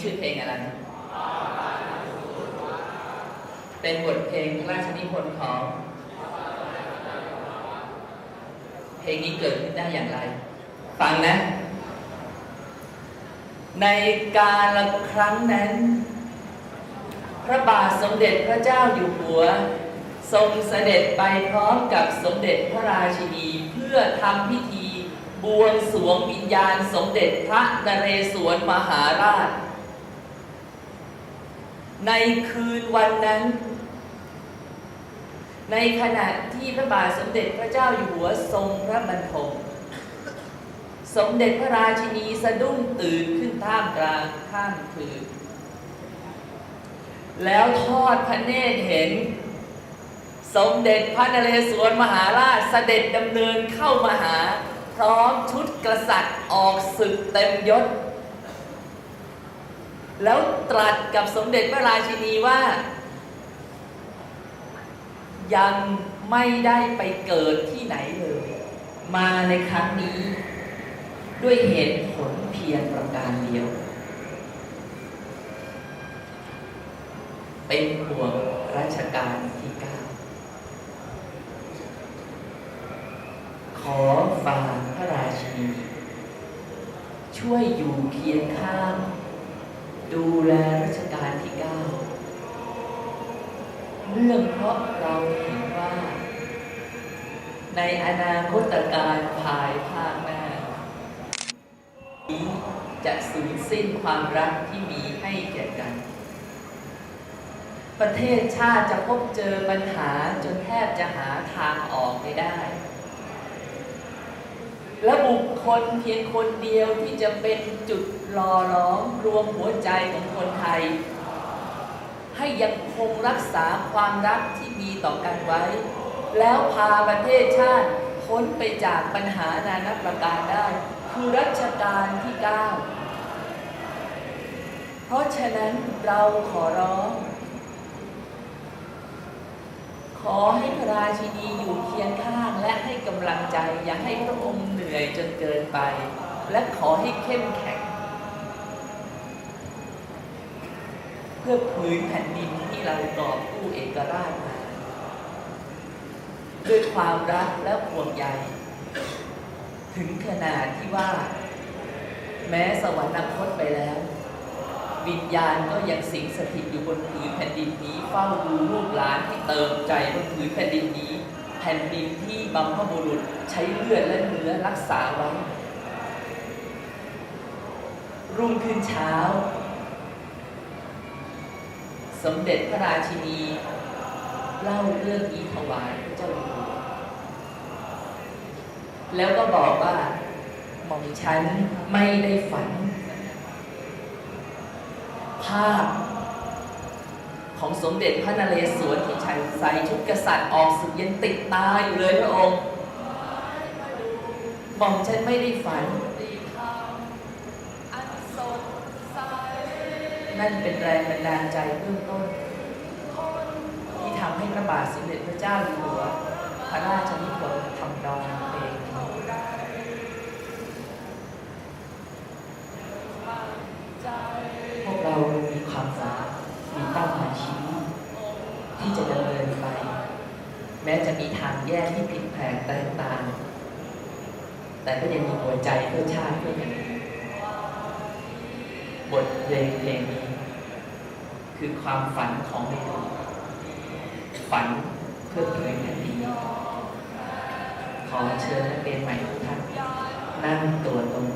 ชื่อเพลงอะไร เป็นบทเพลงพระราชนิพนธ์ของ เพลงนี้เกิดขึ้นได้อย่างไร ฟังนะ ในการละครั้งนั้น พระบาทสมเด็จพระเจ้าอยู่หัว ทรงเสด็จไปพร้อมกับสมเด็จพระราชินีเพื่อทำพิธีบวงสวงวิญญาณสมเด็จพระนเรศวรมหาราช ในคืนวันนั้น ในขณะที่พระบาทสมเด็จพระเจ้าอยู่หัวทรงพระบรรทมสมเด็จพระราชินีสะดุ้งตื่นขึ้นท่ามกลางข้ามคืน แล้วทอดพระเนตรเห็น สมเด็จพระนเรศวรมหาราชเสด็จดำเนินเข้ามาหา พร้อมชุดกษัตริย์ออกศึกเต็มยศ แล้วตรัสกับสมเด็จพระราชินีว่า ยังไม่ได้ไปเกิดที่ไหนเลย มาในครั้งนี้ ด้วยเหตุผลเพียงประการเดียว เป็นห่วงรัชกาลที่เก้าขอฝากพระราชินีช่วยอยู่เคียงข้าง ดูแลรัชกาลที่เก้าเนื่องเพราะเราเห็นว่า ในอนาคตการภายภาคหน้านี้จะสูญสิ้นความรักที่มีให้แก่กัน ประเทศชาติจะพบเจอปัญหาจนแทบจะหาทางออกไม่ได้ และบุค คลเพียงคนเดียวที่จะเป็นจุดหล่อล้อมรวมหัวใจของคนไทย ให้ยังคงรักษาความรักที่มีต่อกันไว้ แล้วพาประเทศชาติพ้นไปจากปัญหานานับประการได้ คือรัชกาลที่ 9 เพราะฉะนั้นเราขอร้อง ขอให้พระราชินีอยู่เคียงข้างและให้กำลังใจ อย่าให้พระองค์เหนื่อยจนเกินไป และขอให้เข้มแข็ง เพื่อพื้นแผ่นดินที่เรากอบกู้เอกราชมา ด้วยความรักและห่วงใยถึงขนาดที่ว่า แม้สวรรคตไปแล้ว วิญญาณก็ยังสิงสถิตอยู่บนผืนแผ่นดินนี้ เฝ้าดูลูกหลานที่เติมใจบนผืนแผ่นดินนี้ แผ่นดินที่บัมพบุรุษใช้เลือดและเนื้อรักษาไว้ รุ่งขึ้นเช้า สมเด็จพระราชินีเล่าเรื่องนี้ถวายพระเจ้าอยู่หัวแล้วก็บอกว่าหม่อมฉันไม่ได้ฝันาพ ของสมเด็จพระนเรศวรที่ฉันใส่ชุดกษัตริย์ออกศึกยังติดตาอยู่เลยพระองค์หม่อมฉันไม่ได้ฝัน นั่นเป็นแรงบันดาลใจเบื้องต้น ที่ทำให้พระบาทสมเด็จพระเจ้าอยู่หัว พระราชนิพนธ์ทำดองเพลงนี้พวกเรามีความฝันมีเป้าหมายชีวิตที่จะดำเนินไป แม้จะมีทางแยกที่ผิดแผกแตกต่าง แต่ก็ยังมีหัวใจเพื่อชาติเพื่อแผ่นดินบทเพลงเพลงนี้คือความฝันของในหลวงฝันเพื่อเพลงแผ่นดินขอเชิญนักเรียนใหม่ทุกท่านนั่งตัวตรง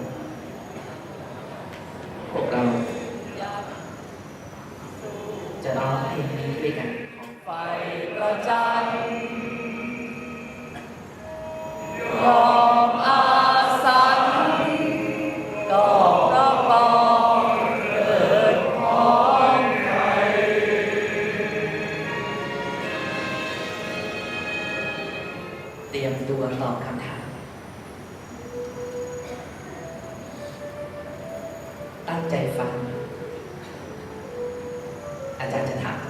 ตั้งใจฟัง อาจารย์จะถาม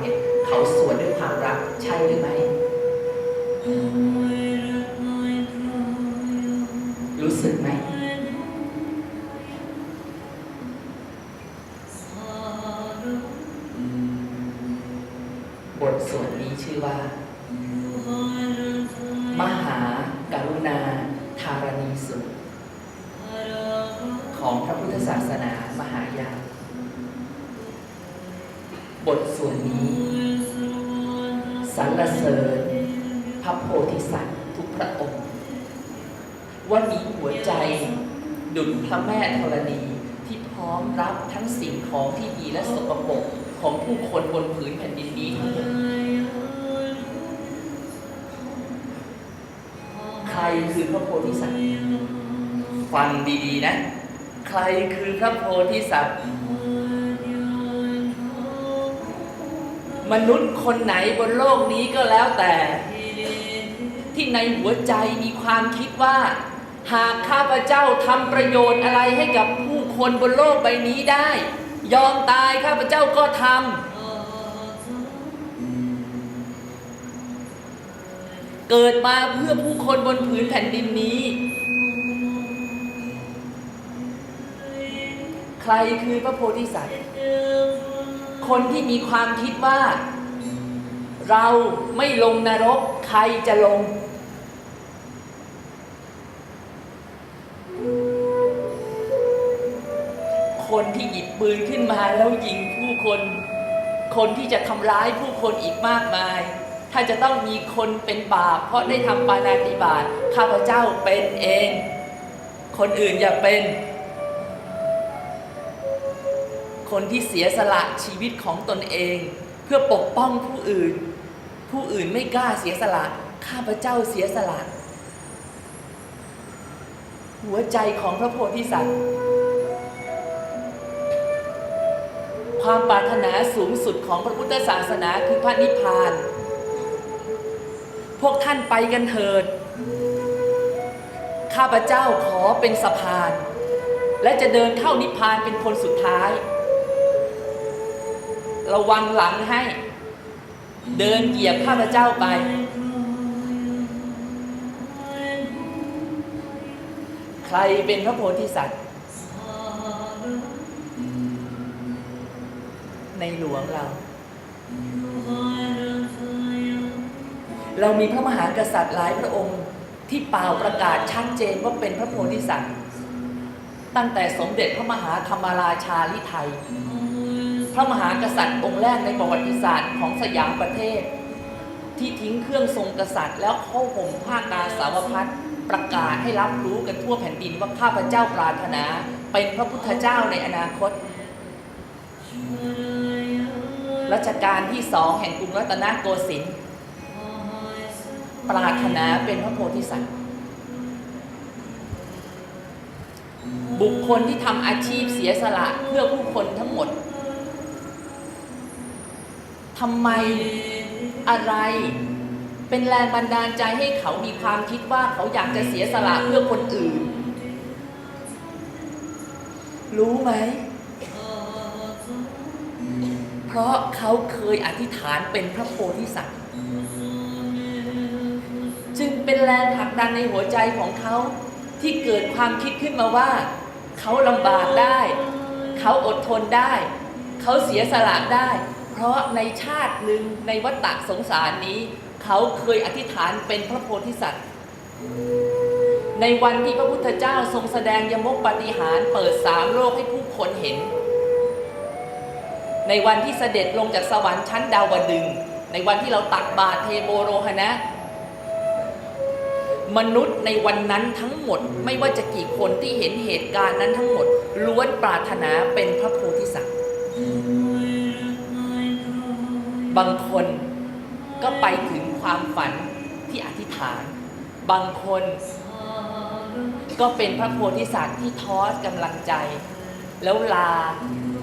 เราฟังเนี่ยเขาสวดด้วยความรักใช่หรือไม่รู้สึกไหมบทสวดนี้ชื่อว่า มหาการุณาธารณีสุดของพระพุทธศาสนามหายาน บท สวดนี้สรรเสริญพระโพธิสัตว์ทุกพระองค์ ว่ามีหัวใจดุจพระแม่ธรณีที่พร้อมรับทั้งสิ่งของที่ดีและสกปรกของผู้คนบนผืนแผ่นดินนี้ทั้งหมดใครคือพระโพธิสัตว์ ฟังดีๆนะ ใครคือพระโพธิสัตว์ มนุษย์คนไหนบนโลกนี้ก็แล้วแต่ ที่ในหัวใจมีความคิดว่า หากข้าพเจ้าทำประโยชน์อะไรให้กับผู้คนบนโลกใบนี้ได้ ยอมตายข้าพเจ้าก็ทำเกิดมาเพื่อผู้คนบนผืนแผ่นดินนี้ ใครคือพระโพธิสัตว์ คนที่มีความคิดว่า เราไม่ลงนรกใครจะลง คนที่หยิบปืนขึ้นมาแล้วยิงผู้คน คนที่จะทำร้ายผู้คนอีกมากมาย ถ้าจะต้องมีคนเป็นบาปเพราะได้ทำปานาติบาตข้าพเจ้าเป็นเอง คนอื่นอย่าเป็น คนที่เสียสละชีวิตของตนเอง เพื่อปกป้องผู้อื่น ผู้อื่นไม่กล้าเสียสละ ข้าพเจ้าเสียสละ หัวใจของพระโพธิสัตว์ ความปรารถนาสูงสุดของพระพุทธศาสนาคือพระนิพพาน พวกท่านไปกันเถิด ข้าพเจ้าขอเป็นสะพาน และจะเดินเข้านิพพานเป็นคนสุดท้าย ระวังหลังให้ เดินเหยียบข้าพเจ้าไป ใครเป็นพระโพธิสัตว์ ในหลวงเรา เรามีพระมหากษัตริย์หลายพระองค์ที่เป่าประกาศชัดเจนว่าเป็นพระโพธิสัตว์ ตั้งแต่สมเด็จพระมหาธรรมราชาลิไทย พระมหากษัตริย์องค์แรกในประวัติศาสตร์ของสยามประเทศ ที่ทิ้งเครื่องทรงกษัตริย์ แล้วเข้าห่มผ้ากาสาวพัดประกาศให้รับรู้กันทั่วแผ่นดินว่าข้าพเจ้าปรารถนา เป็นพระพุทธเจ้าในอนาคตรัชกาลที่สองแห่งกรุงรัตนโกสินทร์ปรารถนาเป็นพระโพธิสัตว์ บุคคลที่ทำอาชีพเสียสละเพื่อผู้คนทั้งหมด ทำไมอะไร เป็นแรงบันดาลใจให้เขามีความคิดว่าเขาอยากจะเสียสละเพื่อคนอื่น รู้ไหม เพราะเขาเคยอธิษฐานเป็นพระโพธิสัตว์ จึงเป็นแรงผลักดันในหัวใจของเขาที่เกิดความคิดขึ้นมาว่า เขาลำบากได้ เขาอดทนได้ เขาเสียสละได้ เพราะในชาติหนึ่งในวัฏสงสารนี้ เขาเคยอธิษฐานเป็นพระโพธิสัตว์ ในวันที่พระพุทธเจ้าทรงแสดงยมกปฏิหารเปิดสามโลกให้ผู้คนเห็น ในวันที่เสด็จลงจากสวรรค์ชั้นดาวดึง ในวันที่เราตักบาตรเทโบโรหณะมนุษย์ในวันนั้นทั้งหมดไม่ว่าจะกี่คนที่เห็นเหตุการณ์นั้นทั้งหมดล้วนปรารถนาเป็นพระโพธิสัตว์ บางคนก็ไปถึงความฝันที่อธิษฐาน บางคนก็เป็นพระโพธิสัตว์ที่ท้อกำลังใจ แล้วลา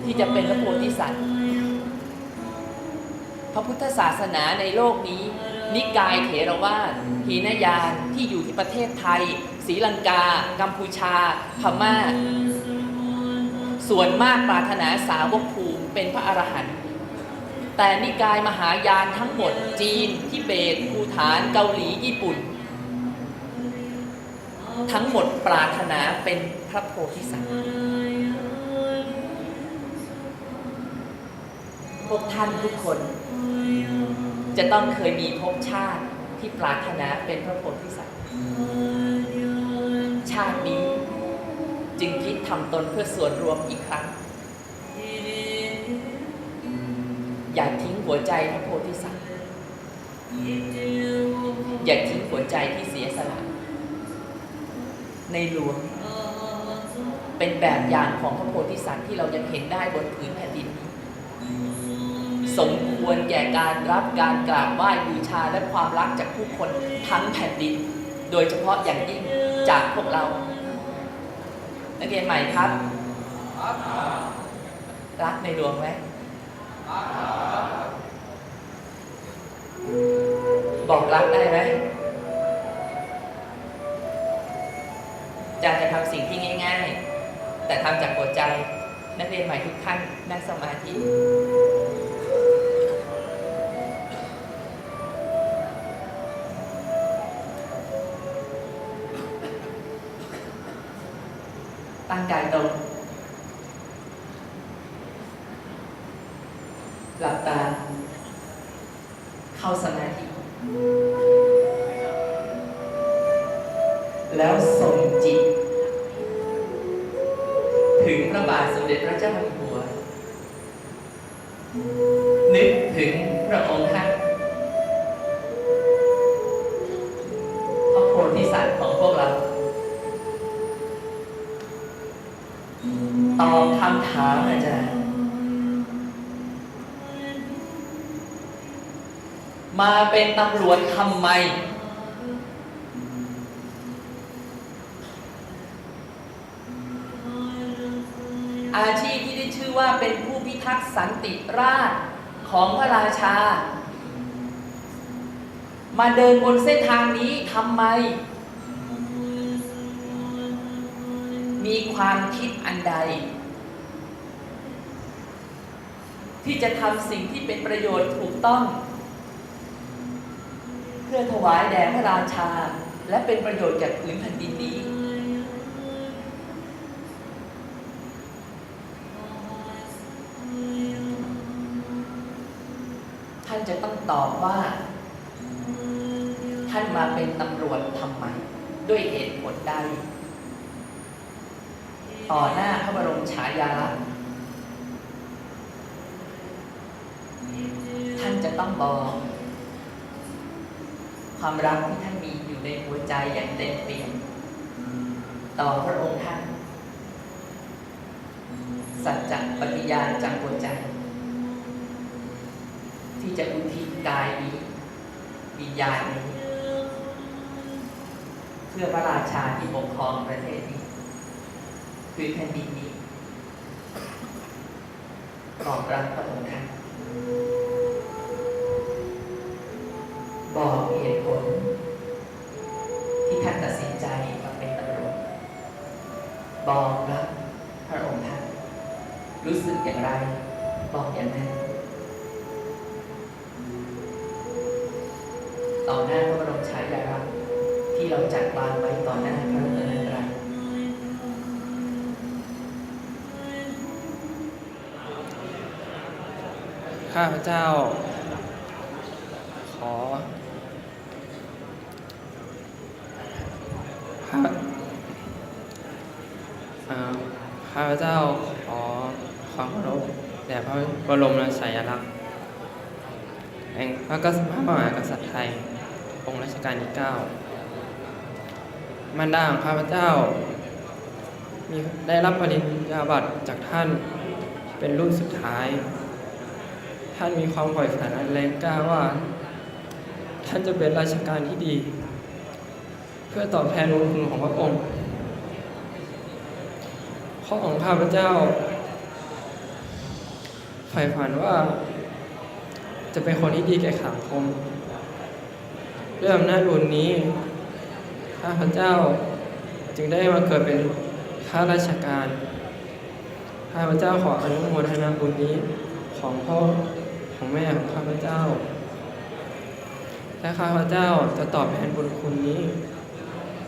ที่จะเป็นพระโพธิสัตว์ พระพุทธศาสนาในโลกนี้ นิกายเถรวาทหีนยานที่อยู่ที่ประเทศไทยศรีลังกา กัมพูชา พม่า ส่วนมากปรารถนาสาวกภูมิเป็นพระอรหันต์ แต่นิกายมหายานทั้งหมดจีนทิเบตภูฐานเกาหลีญี่ปุ่น ทั้งหมดปรารถนาเป็นพระโพธิสัตว์พวกท่านทุกคน จะต้องเคยมีภพชาติที่ปรารถนาเป็นพระโพธิสัตว์ ชาตินี้จึงคิดทำตนเพื่อส่วนรวมอีกครั้ง อย่าทิ้งหัวใจพระโพธิสัตว์ อย่าทิ้งหัวใจที่เสียสละ ในหลวง เป็นแบบอย่างของพระโพธิสัตว์ที่เรายังเห็นได้บนพื้นแผ่นดินนี้สมควรแก่การรับการกราบไหว้บูชาและความรักจากผู้คนทั้งแผ่นดิน โดยเฉพาะอย่างยิ่งจากพวกเรา นักเรียนใหม่ครับ รักในหลวงไหม บอกรักได้ไหมจารย์จะทำสิ่งที่ง่าย ๆ แต่ทำจากหัวใจ นักเรียนใหม่ทุกท่านนั่งสมาธิตั้งกายตรง ธิสัตว์ของพวกเรา ตอบคำถามอาจารย์ มาเป็นตำรวจทำไม อาชีพที่ได้ชื่อว่าเป็นผู้พิทักษ์สันติราษฎร์ของพระราชา มาเดินบนเส้นทางนี้ทำไม มีความคิดอันใด ที่จะทำสิ่งที่เป็นประโยชน์ถูกต้อง เพื่อถวายแด่พระราชา และเป็นประโยชน์แก่ผืนแผ่นดินนี้ ท่านจะต้องตอบว่าานมาเป็นตำรวจทำไม ด้วยเหตุผลใดต่อหน้าพระบรมฉายาลักษณ์ท่านจะต้องบอก ความรักที่ท่านมีอยู่ในหัวใจอย่างเต็มเปี่ยมต่อพระองค์ท่าน สัจจปฏิญาณจากหัวใจ ที่จะอุทิศกายนี้วิญญาณนี้ พื่อพระราชาที่ปกครองประเทศนี้ คือแผ่นดินนี้บอกรักพระองค์ท่าน ต่อหน้าพระรัตนตรัยข้าพเจ้า ขอข้าข้าพเจ้าขอความเคารพแด่พระบรมราชาลักษณ์แห่งพระกษัตริย์มหากษัตริย์ไทย องค์รัชกาลที่9 มารดาของข้าพเจ้า มีได้รับปริญญาบัตรจากท่านเป็นรุ่นสุดท้าย ท่านมีความใฝ่ฝันอันแรงกล้าว่า ท่านจะเป็นราชการที่ดี เพื่อตอบแทนบุญคุณของพระองค์ข้อของข้าพเจ้าฝ่ฝันว่า จะเป็นคนที่ดีแก่สังคมด้วยอำนาจบุญนี้ ข้าพเจ้าจึงได้มาเกิดเป็นข้าราชการ ข้าพเจ้าขออนุโมทนาบุญนี้ของพ่อของแม่ของข้าพเจ้า และข้าพเจ้าจะตอบแทนบุญคุณนี้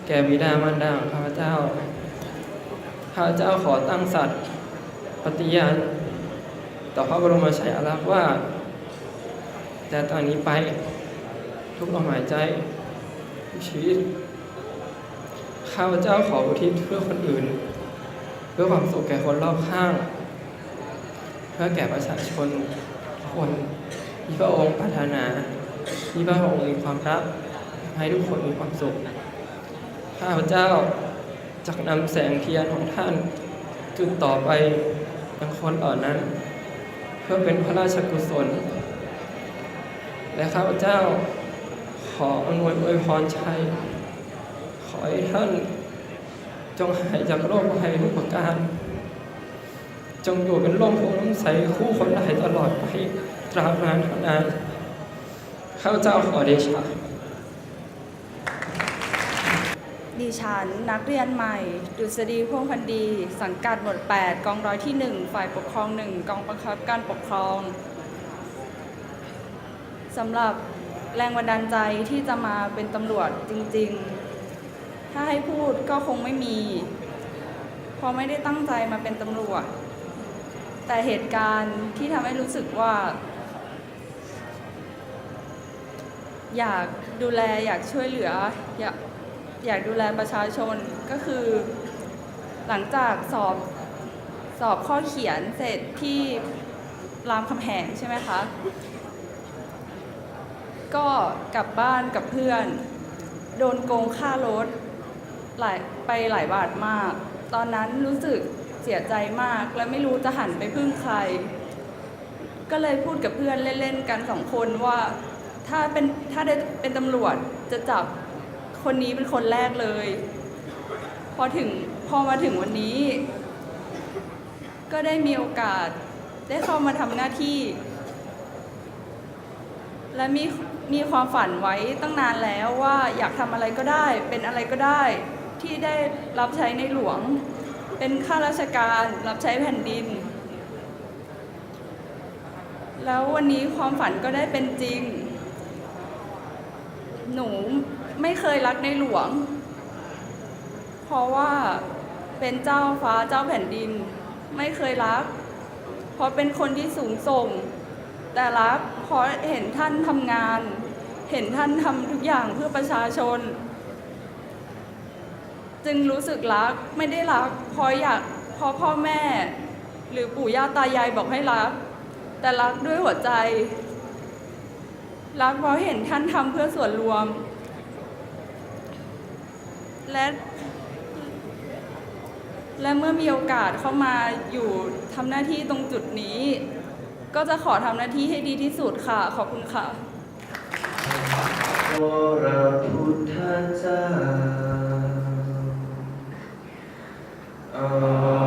แก่บิดามารดาของข้าพเจ้า ข้าพเจ้าขอตั้งสัตย์ปฏิญาณต่อพระบรมฉายาลักษณ์ว่า แต่ตอนนี้ไปทุกลมหายใจชีวิต ข้าพเจ้าขออุทิศเพื่อคนอื่น เพื่อความสุขแก่คนรอบข้าง เพื่อแก่ประชาชนทุกคนที่พระองค์ปรารถนาที่พระองค์มีความรักให้ทุกคนมีความสุข ข้าพเจ้าจะนำแสงเทียนของท่านจุดต่อไปยังคนเหล่านั้น เพื่อเป็นพระราชกุศล และข้าพเจ้าขออำนวยอวยพรชัย ให้ท่านจงหายจากโรคภัยทุกประการ จงอยู่เป็นร่มโพล่มใสคู่คนได้ตลอดไปตราบนานเท่านานข้าเจ้าขอเดชะดิฉันนักเรียนใหม่ ดุษฎีพ่วงพันดี สังกัดหมวด 8 กองร้อยที่ 1 ฝ่ายปกครอง 1 กองบังคับการปกครองสำหรับแรงบันดาลใจที่จะมาเป็นตำรวจจริง ๆ ถ้าให้พูดก็คงไม่มีเพราะไม่ได้ตั้งใจมาเป็นตำรวจ แต่เหตุการณ์ที่ทำให้รู้สึกว่า อยากดูแลอยากช่วยเหลือ อยากอยากดูแลประชาชนก็คือ หลังจากสอบสอบข้อเขียนเสร็จที่รามคำแหงใช่ไหมคะ ก็กลับบ้านกับเพื่อน โดนโกงค่ารถ หลายไปหลายบาทมาก ตอนนั้นรู้สึกเสียใจมากและไม่รู้จะหันไปพึ่งใคร ก็เลยพูดกับเพื่อนเล่นๆกันสองคนว่าถ้าเป็นถ้าได้เป็นตำรวจจะจับคนนี้เป็นคนแรกเลย พอถึงพอมาถึงวันนี้ ก็ได้มีโอกาสได้เข้ามาทำหน้าที่ และมีมีความฝันไว้ตั้งนานแล้วว่าอยากทำอะไรก็ได้ เป็นอะไรก็ได้ ที่ได้รับใช้ในหลวง เป็นข้าราชการรับใช้แผ่นดิน แล้ววันนี้ความฝันก็ได้เป็นจริง หนูไม่เคยรักในหลวง เพราะว่าเป็นเจ้าฟ้าเจ้าแผ่นดิน ไม่เคยรัก เพราะเป็นคนที่สูงส่ง แต่รักเพราะเห็นท่านทำงาน เห็นท่านทำทุกอย่างเพื่อประชาชน จึงรู้สึกรักไม่ได้รักเพราะอยากเพราะพ่อแม่ หรือปู่ย่าตายายบอกให้รัก แต่รักด้วยหัวใจ รักเพราะเห็นท่านทำเพื่อส่วนรวม และและเมื่อมีโอกาสเข้ามาอยู่ทำหน้าที่ตรงจุดนี้ ก็จะขอทำหน้าที่ให้ดีที่สุดค่ะ ขอบคุณค่ะ วรพุทธเจ้า เ